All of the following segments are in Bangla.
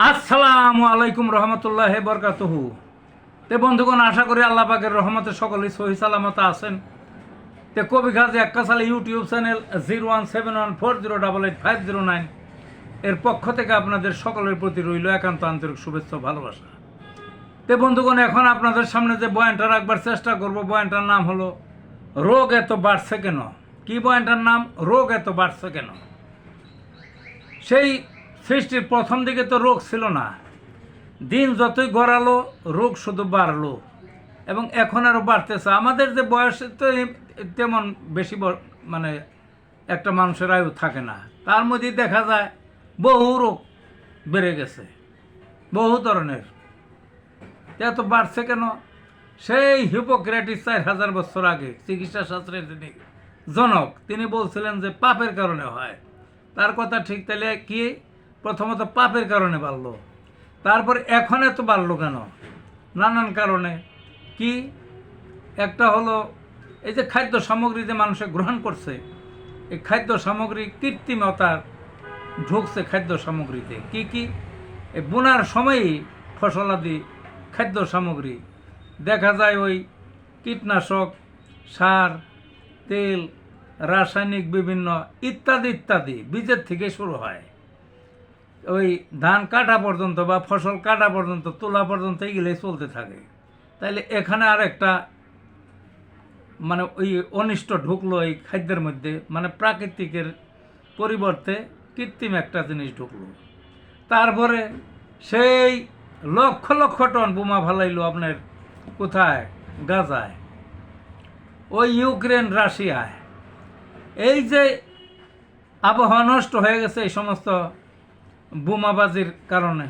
আসসালামু আলাইকুম রহমতুল্লাহ বরকাতহু। তে বন্ধুগণ, আশা করি আল্লাহ পাকের রহমতে সকলেই সহি সালামত আছেন। তে কবি খাজি একাশালে YouTube channel zero one seven one four zero double eight five zero nine এর পক্ষ থেকে আপনাদের সকলের প্রতি রইল একান্ত আন্তরিক শুভেচ্ছা ভালোবাসা। তে বন্ধুগণ, এখন আপনাদের সামনে যে বয়ানটা রাখবার চেষ্টা করব, বয়ানটার নাম হলো, রোগ এত বাড়ছে কেন? কি বয়ানটার নাম? রোগ এত বাড়ছে কেন? সেই সৃষ্টির প্রথম দিকে তো রোগ ছিল না। দিন যতই গড়ালো, রোগ শুধু বাড়লো এবং এখন আরও বাড়তেছে। আমাদের যে বয়স, তো তেমন বেশি মানে একটা মানুষের আয়ু থাকে না। তার মধ্যেই দেখা যায় বহু রোগ বেড়ে গেছে, বহু ধরনের। এত বাড়ছে কেন? সেই হিপোক্রেটিস চার হাজার বছর আগে, চিকিৎসা শাস্ত্রের যিনি জনক, তিনি বলছিলেন যে পাপের কারণে হয়। তার কথা ঠিক তাহলে কি প্রথমত পাপের কারণে বাড়লো। তারপর এখন এত বাড়লো কেন? নানান কারণে। কি? একটা হলো, এই যে খাদ্য সামগ্রী যে মানুষে গ্রহণ করছে, এই খাদ্য সামগ্রী কৃত্রিমতার ঢুকছে খাদ্য সামগ্রীতে। কি কি? বোনার সময়ই ফসলাদি খাদ্য সামগ্রী। দেখা যায় ওই কীটনাশক, সার, তেল, রাসায়নিক বিভিন্ন ইত্যাদি ইত্যাদি, বীজের থেকে শুরু হয়। ওই ধান কাটা পর্যন্ত বা ফসল কাটা পর্যন্ত, তোলা পর্যন্ত এগুলোই চলতে থাকে। তাইলে এখানে আর একটা মানে ওই অনিষ্ট ঢুকলো এই খাদ্যের মধ্যে মানে প্রাকৃতিকের পরিবর্তে কৃত্রিম একটা জিনিস ঢুকলো। তারপরে সেই লক্ষ লক্ষ টন বোমা ফালাইলো আপনার কোথায়? গাজায়। ওই ইউক্রেন, রাশিয়ায়। এই যে আবহাওয়া নষ্ট হয়ে গেছে এই সমস্ত বোমাবাজির কারণে।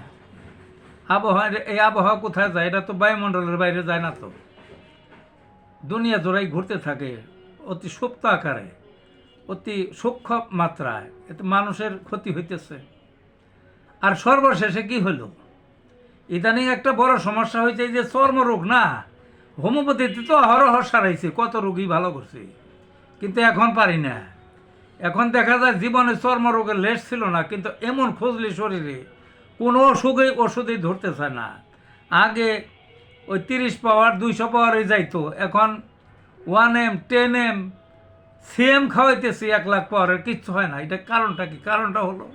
আবহাওয়া এই আবহাওয়া কোথায় যায়? এটা তো বায়ুমণ্ডলের বাইরে যায় না তো। দুনিয়া জোড়াই ঘুরতে থাকে অতি সুপ্ত আকারে, অতি সূক্ষ্ম মাত্রায়। এতে মানুষের ক্ষতি হইতেছে। আর সর্বশেষে কি হলো? ইদানিং একটা বড় সমস্যা হয়েছে যে চর্মরোগ না? হোমিওপ্যাথিতে তো অহরহ সারাইছে, কত রোগী ভালো করছে। কিন্তু এখন পারি না। এখন দেখা যায় জীবনে চর্মরোগের লেশ ছিল না, কিন্তু এমন খুঁজলি শরীরে কোনো অসুখই ওষুধই ধরতে চায় না। আগে ওই তিরিশ পাওয়ার, দুইশো পাওয়ারে যাইতো, এখন one M ten M CM খাওয়াইতেছি এক লাখ পাওয়ারের কিচ্ছু হয় না। এটা কারণটা কি? কারণটা হলো,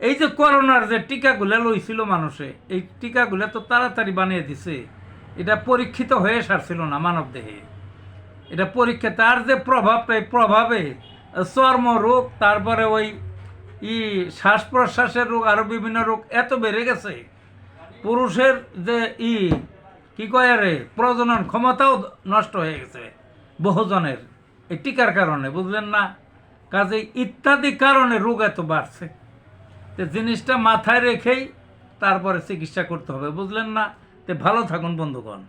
এই যে করোনার যে টিকাগুলো লইছিল মানুষে, এই টিকাগুলো তো তাড়াতাড়ি বানিয়ে দিছে। এটা পরীক্ষিত হয়ে সারছিল না মানব দেহে এটা পরীক্ষা তার যে প্রভাবটা এই প্রভাবে চর্ম রোগ, তারপরে ওই ই শ্বাস প্রশ্বাসের রোগ আরও বিভিন্ন রোগ এত বেড়ে গেছে। পুরুষের যে ই, কী কয় রে প্রজনন ক্ষমতাও নষ্ট হয়ে গেছে বহুজনের। এই টিকার কারণে, বুঝলেন না? কাজে ইত্যাদি কারণে রোগ এত বাড়ছে। তো জিনিসটা মাথায় রেখেই তারপরে চিকিৎসা করতে হবে, বুঝলেন না? তো ভালো থাকুন, বন্ধুগণ।